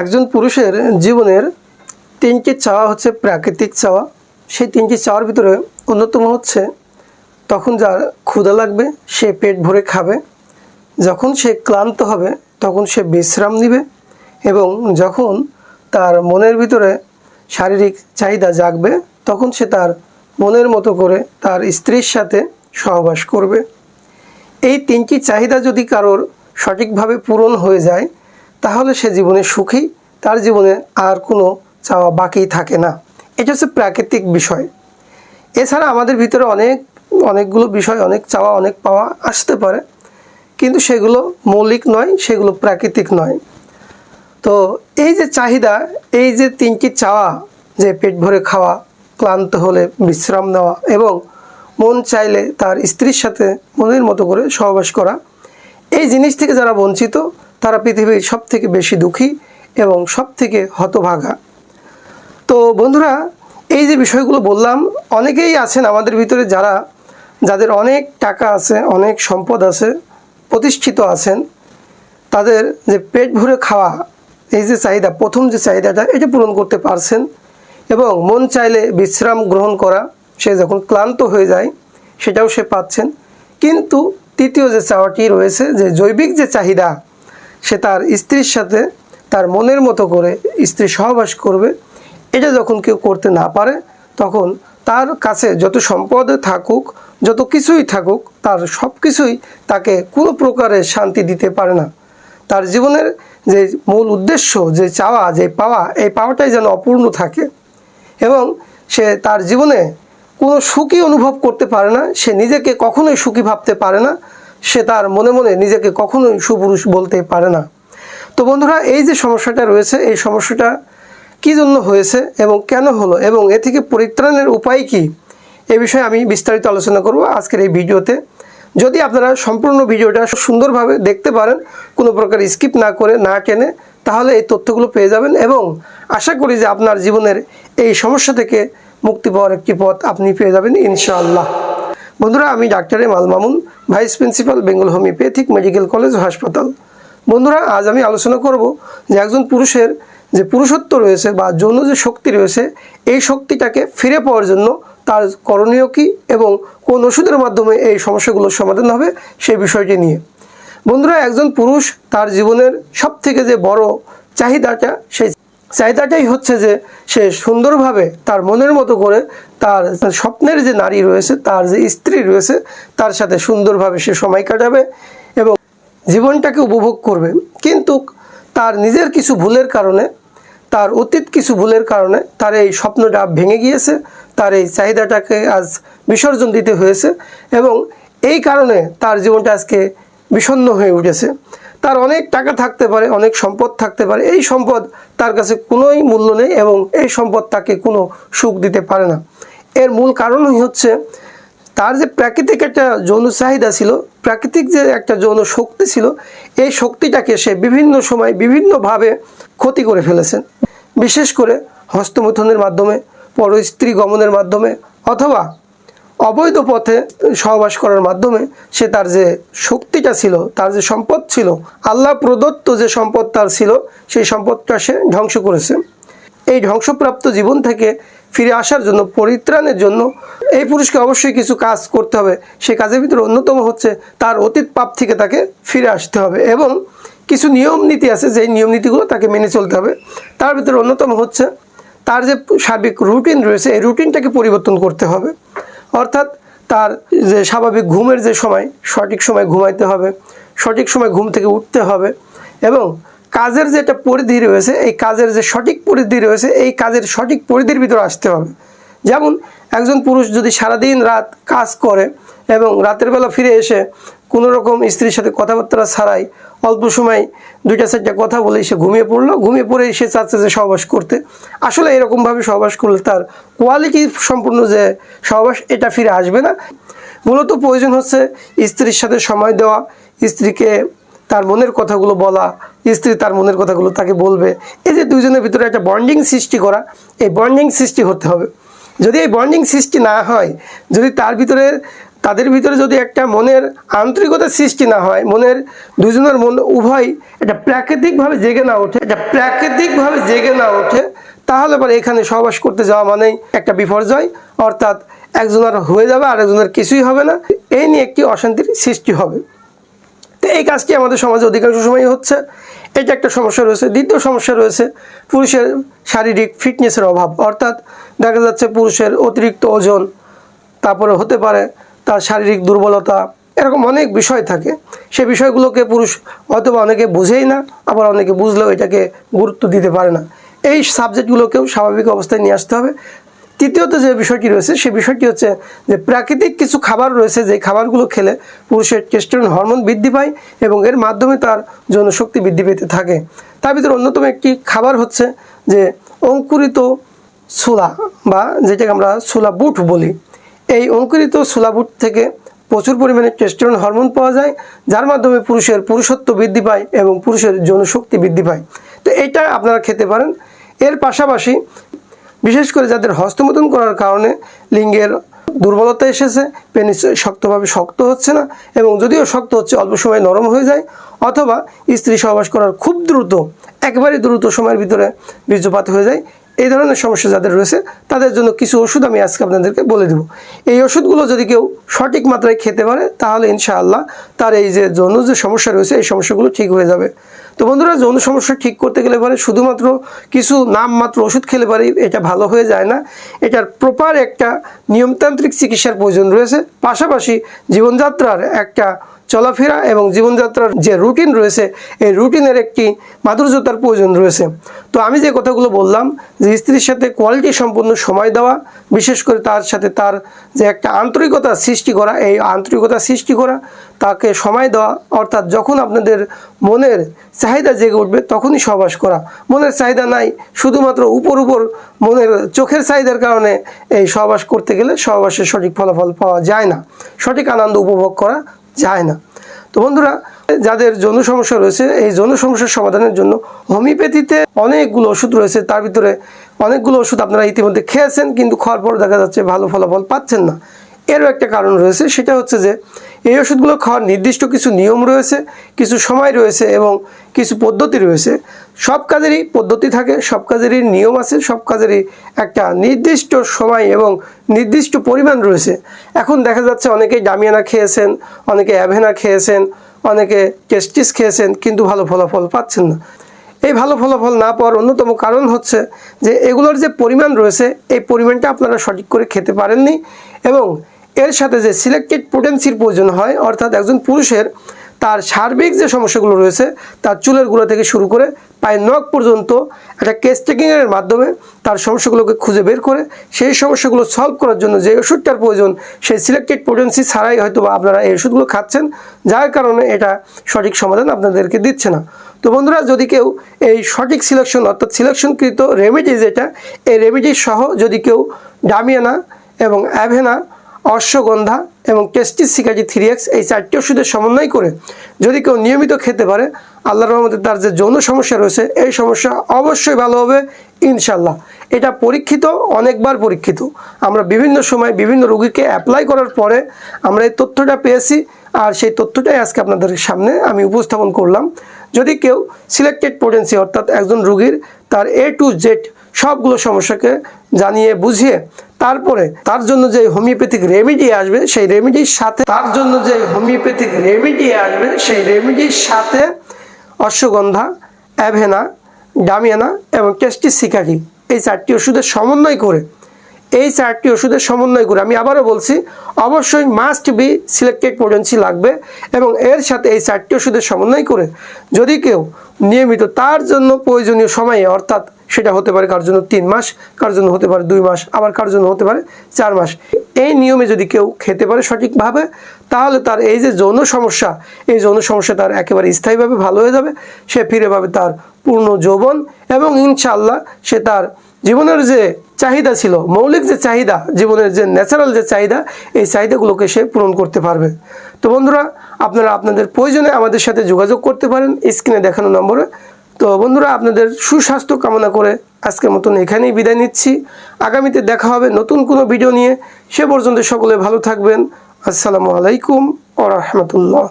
একজন পুরুষের জীবনের তিনটি চাওয়া হচ্ছে প্রাকৃতিক চাওয়া। সেই তিনটি চাওয়ার ভিতরে অন্যতম হচ্ছে তখন যার ক্ষুধা লাগবে, সে পেট ভরে খাবে। যখন সে ক্লান্ত হবে, তখন সে বিশ্রাম নেবে এবং যখন তার মনের ভিতরে শারীরিক চাহিদা জাগবে, তখন সে তার মনের মতো করে তার স্ত্রীর সাথে সহবাস করবে। এই তিনটি চাহিদা যদি কারোর সঠিকভাবে পূরণ হয়ে যায় তাহলে সে জীবনে সুখী, তার জীবনে আর কোনো চাওয়া বাকি থাকে না। এটা হচ্ছে প্রাকৃতিক বিষয়। এছাড়া আমাদের ভিতরে অনেক, অনেকগুলো বিষয়, অনেক চাওয়া, অনেক পাওয়া আসতে পারে। কিন্তু সেগুলো মৌলিক নয়, সেগুলো প্রাকৃতিক নয়। তো এই যে চাহিদা, এই যে তিনটি চাওয়া, যে পেট ভরে খাওয়া, ক্লান্ত হলে বিশ্রাম নেওয়া এবং মন চাইলে তার স্ত্রীর সাথে মনের মতো করে সহবাস করা, এই জিনিস থেকে যারা বঞ্চিত তারা পৃথিবীর সব থেকে বেশি দুঃখী এবং সব থেকে হতভাগা। তো বন্ধুরা, এই যে বিষয়গুলো বললাম, অনেকেই আছেন আমাদের ভিতরে যারা, যাদের অনেক টাকা আছে, অনেক সম্পদ আছে, প্রতিষ্ঠিত আছেন, তাদের যে পেট ভরে খাওয়া, এই যে চাহিদা, প্রথম যে চাহিদাটা, এটা পূরণ করতে পারছেন এবং মন চাইলে বিশ্রাম গ্রহণ করা, সে যখন ক্লান্ত হয়ে যায়, সেটাও সে পাচ্ছেন। কিন্তু তৃতীয় যে চাওয়াটি রয়েছে, যে জৈবিক যে চাহিদা সে তার স্ত্রীর সাথে তার মনের মতো করে স্ত্রী সহবাস করবে। এটা যখন কেউ করতে না পারে, তখন তার কাছে যত সম্পদ থাকুক, যত কিছুই থাকুক, তার সব কিছুই তাকে কোনো প্রকারের শান্তি দিতে পারে না। তার জীবনের যে মূল উদ্দেশ্য, যে চাওয়া, যে পাওয়া, এই পাওয়াটাই যেন অপূর্ণ থাকে এবং সে তার জীবনে কোনো সুখী অনুভব করতে পারে না। সে নিজেকে কখনোই সুখী ভাবতে পারে না। সে তার মনে মনে নিজেকে কখনোই সুপুরুষ বলতে পারে না। তো বন্ধুরা, এই যে সমস্যাটা রয়েছে, এই সমস্যাটা কী জন্য হয়েছে এবং কেন হলো এবং এ থেকে পরিত্রাণের উপায় কী, এ বিষয়ে আমি বিস্তারিত আলোচনা করব আজকের এই ভিডিওতে। যদি আপনারা সম্পূর্ণ ভিডিওটা সুন্দরভাবে দেখতে পারেন, কোনো প্রকার স্কিপ না করে না টেনে, তাহলে এই তথ্যগুলো পেয়ে যাবেন এবং আশা করি যে আপনার জীবনের এই সমস্যা থেকে মুক্তি পাওয়ার একটি পথ আপনি পেয়ে যাবেন ইনশাআল্লাহ। বন্ধুরা, আমি doctor M Al Mamun, vice principal, Bengal homoeopathic medical college, হাসপাতাল। বন্ধুরা, আজ আমি আলোচনা করব যে একজন পুরুষের যে পুরুষত্ব রয়েছে বা যৌন যে শক্তি রয়েছে, এই শক্তিটাকে ফিরে পাওয়ার জন্য তার করণীয় কী এবং কোন ওষুধের মাধ্যমে এই সমস্যাগুলোর সমাধান হবে সেই বিষয়টি নিয়ে। বন্ধুরা, একজন পুরুষ তার জীবনের সব থেকে যে বড় চাহিদাটা, সেই চাহিদাটাই হচ্ছে যে সে সুন্দরভাবে তার মনের মতো করে তার স্বপ্নের যে নারী রয়েছে, তার যে স্ত্রী রয়েছে, তার সাথে সুন্দরভাবে সে সময় কাটাবে এবং জীবনটাকে উপভোগ করবে। কিন্তু তার নিজের কিছু ভুলের কারণে, তার অতীত কিছু ভুলের কারণে তার এই স্বপ্নটা ভেঙে গিয়েছে, তার এই চাহিদাটাকে আজ বিসর্জন দিতে হয়েছে এবং এই কারণে তার জীবনটা আজকে বিষণ্ণ হয়ে উঠেছে। তার অনেক টাকা থাকতে পারে, অনেক সম্পদ থাকতে পারে, এই সম্পদ তার কাছে কোনোই মূল্য নেই এবং এই সম্পদ তাকে কোনো সুখ দিতে পারে না। এর মূল কারণই হচ্ছে তার যে প্রাকৃতিক একটা যৌন চাহিদা ছিল, প্রাকৃতিক যে একটা যৌন শক্তি ছিল, এই শক্তিটাকে সে বিভিন্ন সময় বিভিন্নভাবে ক্ষতি করে ফেলেছেন। বিশেষ করে হস্তমৈথনের মাধ্যমে পর স্ত্রী গমনের মাধ্যমে অথবা অবৈধ পথে সহবাস করার মাধ্যমে সে তার যে শক্তিটা ছিল, তার যে সম্পদ ছিল, আল্লাহ প্রদত্ত যে সম্পদ তার ছিল, সেই সম্পদটা সে ধ্বংস করেছে। এই ধ্বংসপ্রাপ্ত জীবন থেকে ফিরে আসার জন্য, পরিত্রাণের জন্য এই পুরুষকে অবশ্যই কিছু কাজ করতে হবে। সেই কাজের ভিতরে অন্যতম হচ্ছে তার অতীত পাপ থেকে তাকে ফিরে আসতে হবে এবং কিছু নিয়ম নীতি আছে, যেই নিয়ম নীতিগুলো তাকে মেনে চলতে হবে। তার ভিতরে অন্যতম হচ্ছে তার যে সার্বিক রুটিন রয়েছে, এই রুটিনটাকে পরিবর্তন করতে হবে। অর্থাৎ তার যে স্বাভাবিক ঘুমের যে সময়, সঠিক সময় ঘুমাইতে হবে, সঠিক সময় ঘুম থেকে উঠতে হবে এবং কাজের যে একটা পরিধি রয়েছে, এই কাজের যে সঠিক পরিধি রয়েছে, এই কাজের সঠিক পরিধির ভিতরে আসতে হবে। যেমন একজন পুরুষ যদি সারাদিন রাত কাজ করে এবং রাতের বেলা ফিরে এসে কোনো রকম স্ত্রীর সাথে কথাবার্তা ছাড়াই অল্প সময় দুইটা চারটা কথা বলে সে ঘুমিয়ে পড়ল। ঘুমিয়ে পড়ে সে চাচ্ছে যে সহবাস করতে। আসলে এরকমভাবে সহবাস করলে তার কোয়ালিটি সম্পূর্ণ যে সহবাস, এটা ফিরে আসবে না। মূলত প্রয়োজন হচ্ছে স্ত্রীর সাথে সময় দেওয়া, স্ত্রীকে তার মনের কথাগুলো বলা, স্ত্রী তার মনের কথাগুলো তাকে বলবে। এই যে দুজনের ভিতরে একটা বন্ডিং সৃষ্টি করা, এই বন্ডিং সৃষ্টি হতে হবে। যদি এই বন্ডিং সৃষ্টি না হয়, যদি তার ভিতরে তাদের ভিতরে যদি একটা মনের আন্তরিকতার সৃষ্টি না হয়, মনের দুজনের মন উভয় এটা প্রাকৃতিকভাবে জেগে না ওঠে এটা প্রাকৃতিকভাবে জেগে না ওঠে, তাহলে পরে এখানে সহবাস করতে যাওয়া মানেই একটা বিপর্যয়, অর্থাৎ একজনের হয়ে যাবে আর একজনের কিছুই হবে না। এই নিয়ে একটি অশান্তির সৃষ্টি হবে। তো এই কাজটি আমাদের সমাজে অধিকাংশ সময় হচ্ছে। এটা একটা সমস্যা রয়েছে। দ্বিতীয় সমস্যা রয়েছে পুরুষের শারীরিক ফিটনেসের অভাব। অর্থাৎ দেখা যাচ্ছে পুরুষের অতিরিক্ত ওজন, তারপরে হতে পারে তার শারীরিক দুর্বলতা, এরকম অনেক বিষয় থাকে। সে বিষয়গুলোকে পুরুষ অথবা অনেকে বুঝেই না, আবার অনেকে বুঝলেও এটাকে গুরুত্ব দিতে পারে না। এই সাবজেক্টগুলোকেও স্বাভাবিক অবস্থায় নিয়ে আসতে হবে। তৃতীয়ত যে বিষয়টি রয়েছে, সে বিষয়টি হচ্ছে যে প্রাকৃতিক কিছু খাবার রয়েছে যে খাবারগুলো খেলে পুরুষের টেস্টোস্টেরন হরমোন বৃদ্ধি পায় এবং এর মাধ্যমে তার যৌন শক্তি বৃদ্ধি পেতে থাকে। তার ভিতরে অন্যতম একটি খাবার হচ্ছে যে অঙ্কুরিত ছোলা বা যেটাকে আমরা ছোলা বুট বলি। এই অঙ্কুরিত ছোলা বুট থেকে প্রচুর পরিমাণে টেস্টোস্টেরন হরমোন পাওয়া যায়, যার মাধ্যমে পুরুষের পুরুষত্ব বৃদ্ধি পায় এবং পুরুষের যৌন শক্তি বৃদ্ধি পায়। তো এইটা আপনারা খেতে পারেন। এর পাশাপাশি বিশেষ করে যাদের হস্তমোদন করার কারণে লিঙ্গের দুর্বলতা এসেছে, পেনিস শক্তভাবে শক্ত হচ্ছে না এবং যদিও শক্ত হচ্ছে, অল্প সময় নরম হয়ে যায়, অথবা স্ত্রী সহবাস করার খুব দ্রুত, একেবারে দ্রুত সময়ের ভিতরে বীর্যপাত হয়ে যায় এই ধরনের সমস্যা যাদের রয়েছে, তাদের জন্য কিছু ওষুধ আমি আজকে আপনাদেরকে বলে দেব। এই ওষুধগুলো যদি কেউ সঠিক মাত্রায় খেতে পারে, তাহলে ইনশাআল্লাহ তার এই যে যৌন যে সমস্যা রয়েছে, এই সমস্যাগুলো ঠিক হয়ে যাবে। তো বন্ধুরা, যৌন সমস্যা ঠিক করতে গেলে পরে শুধুমাত্র কিছু নামমাত্র ওষুধ খেলে পারে এটা ভালো হয়ে যায় না। এটার প্রপার একটা নিয়মতান্ত্রিক চিকিৎসার প্রয়োজন রয়েছে। পাশাপাশি জীবনযাত্রার একটা চলাফেরা এবং জীবনযাত্রার যে রুটিন রয়েছে, এই রুটিনের একটি মাধুর্যতার প্রয়োজন রয়েছে। তো আমি যে কথাগুলো বললাম, যে স্ত্রীর সাথে কোয়ালিটি সম্পন্ন সময় দেওয়া, বিশেষ করে তার সাথে তার যে একটা আন্তরিকতা সৃষ্টি করা, এই আন্তরিকতা সৃষ্টি করা, তাকে সময় দেওয়া, অর্থাৎ যখন আপনাদের মনের চাহিদা জেগে উঠবে তখনই সহবাস করা। মনের চাহিদা নাই, শুধুমাত্র উপর উপর মনের চোখের চাহিদার কারণে এই সহবাস করতে গেলে সহবাসের সঠিক ফলাফল পাওয়া যায় না। সঠিক আনন্দ উপভোগ করা যায় না। তো বন্ধুরা, যাদের যৌন সমস্যা রয়েছে, এই যৌন সমস্যার সমাধানের জন্য হোমিওপ্যাথিতে অনেকগুলো ওষুধ রয়েছে। তার ভিতরে অনেকগুলো ওষুধ আপনারা ইতিমধ্যে খেয়েছেন, কিন্তু খাওয়ার পর দেখা যাচ্ছে ভালো ফলাফল পাচ্ছেন না। এরও একটা কারণ রয়েছে, সেটা হচ্ছে যে এই ওষুধগুলো খাওয়ার নির্দিষ্ট কিছু নিয়ম রয়েছে, কিছু সময় রয়েছে এবং কিছু পদ্ধতি রয়েছে। সব কাজেরই পদ্ধতি থাকে, সব কাজেরই নিয়ম আছে, সব কাজেরই একটা নির্দিষ্ট সময় এবং নির্দিষ্ট পরিমাণ রয়েছে। এখন দেখা যাচ্ছে অনেকে ডামিয়ানা খেয়েছেন, অনেকে অ্যাভেনা খেয়েছেন, অনেকে টেস্টিস খেয়েছেন, কিন্তু ভালো ফলাফল পাচ্ছেন না। এই ভালো ফলাফল না পাওয়ার অন্যতম কারণ হচ্ছে যে এগুলোর যে পরিমাণ রয়েছে, এই পরিমাণটা আপনারা সঠিক করে খেতে পারেননি এবং এর সাথে যে সিলেক্টেড পোটেন্সির প্রয়োজন হয়, অর্থাৎ একজন পুরুষের তার সার্বিক যে সমস্যাগুলো রয়েছে, তার চুলের গুঁড়া থেকে শুরু করে পায়ের নখ পর্যন্ত একটা কেস টেকিংয়ের মাধ্যমে তার সমস্যাগুলোকে খুঁজে বের করে, সেই সমস্যাগুলো সলভ করার জন্য যে ওষুধটার প্রয়োজন, সেই সিলেক্টেড পোটেন্সি ছাড়াই হয়তো আপনারা এই ওষুধগুলো খাচ্ছেন, যার কারণে এটা সঠিক সমাধান আপনাদেরকে দিচ্ছে না। তো বন্ধুরা, যদি কেউ এই সঠিক সিলেকশন অর্থাৎ সিলেকশনকৃত রেমেডি যেটা, এই রেমেডি সহ যদি কেউ ডামিয়ানা এবং অ্যাভেনা অশ্বগন্ধা এবং টেস্টিস সিকাজি থ্রি এক্স এই চারটি ওষুধের সমন্বয় করে যদি কেউ নিয়মিত খেতে পারে, আল্লাহর রহমতে তার যে যৌন সমস্যা রয়েছে, এই সমস্যা অবশ্যই ভালো হবে ইনশাল্লাহ এটা পরীক্ষিত, অনেকবার পরীক্ষিত। আমরা বিভিন্ন সময় বিভিন্ন রোগীকে অ্যাপ্লাই করার পরে আমরা এই তথ্যটা পেয়েছি আর সেই তথ্যটাই আজকে আপনাদের সামনে আমি উপস্থাপন করলাম। যদি কেউ সিলেক্টেড পোটেন্সি অর্থাৎ একজন রোগীর তার এ টু জেড সবগুলো সমস্যাকে জানিয়ে, বুঝিয়ে তারপরে তার জন্য যে হোমিওপ্যাথিক রেমেডি আসবে, সেই রেমেডির সাথে তার জন্য যে হোমিওপ্যাথিক রেমেডি আসবে, সেই রেমেডির সাথে অশ্বগন্ধা, অ্যাভেনা, ডামিয়ানা এবং টেস্টিস সিকারি এই চারটি ওষুধের সমন্বয় করে, এই চারটি ওষুধের সমন্বয় করে আমি আবারও বলছি, অবশ্যই মাস্ট বি সিলেক্টেড পোটেন্সি লাগবে এবং এর সাথে এই চারটি ওষুধের সমন্বয় করে যদি কেউ নিয়মিত তার জন্য প্রয়োজনীয় সময়ে অর্থাৎ সেটা হতে পারে কার জন্য তিন মাস, কার জন্য হতে পারে দুই মাস, আবার কার জন্য হতে পারে চার মাস। এই নিয়মে যদি কেউ খেতে পারে সঠিকভাবে, তাহলে তার এই যে যৌন সমস্যা, এই যৌন সমস্যা তার একেবারে স্থায়ীভাবে ভালো হয়ে যাবে। সে ফিরে পাবে তার পূর্ণ যৌবন এবং ইনশাল্লাহ সে তার জীবনের যে চাহিদা ছিল, মৌলিক যে চাহিদা, জীবনের যে ন্যাচারাল যে চাহিদা, এই চাহিদাগুলোকে সে পূরণ করতে পারবে। তো বন্ধুরা, আপনারা আপনাদের প্রয়োজনে আমাদের সাথে যোগাযোগ করতে পারেন। স্ক্রিনে দেখানো নম্বরে তো বন্ধুরা, আপনাদের সুস্বাস্থ্য কামনা করে আজকের মতন এখানেই বিদায় নিচ্ছি। আগামীতে দেখা হবে নতুন কোনো ভিডিও নিয়ে। সে পর্যন্ত সকলে ভালো থাকবেন। আসসালামু আলাইকুম ও রহমতুল্লাহ।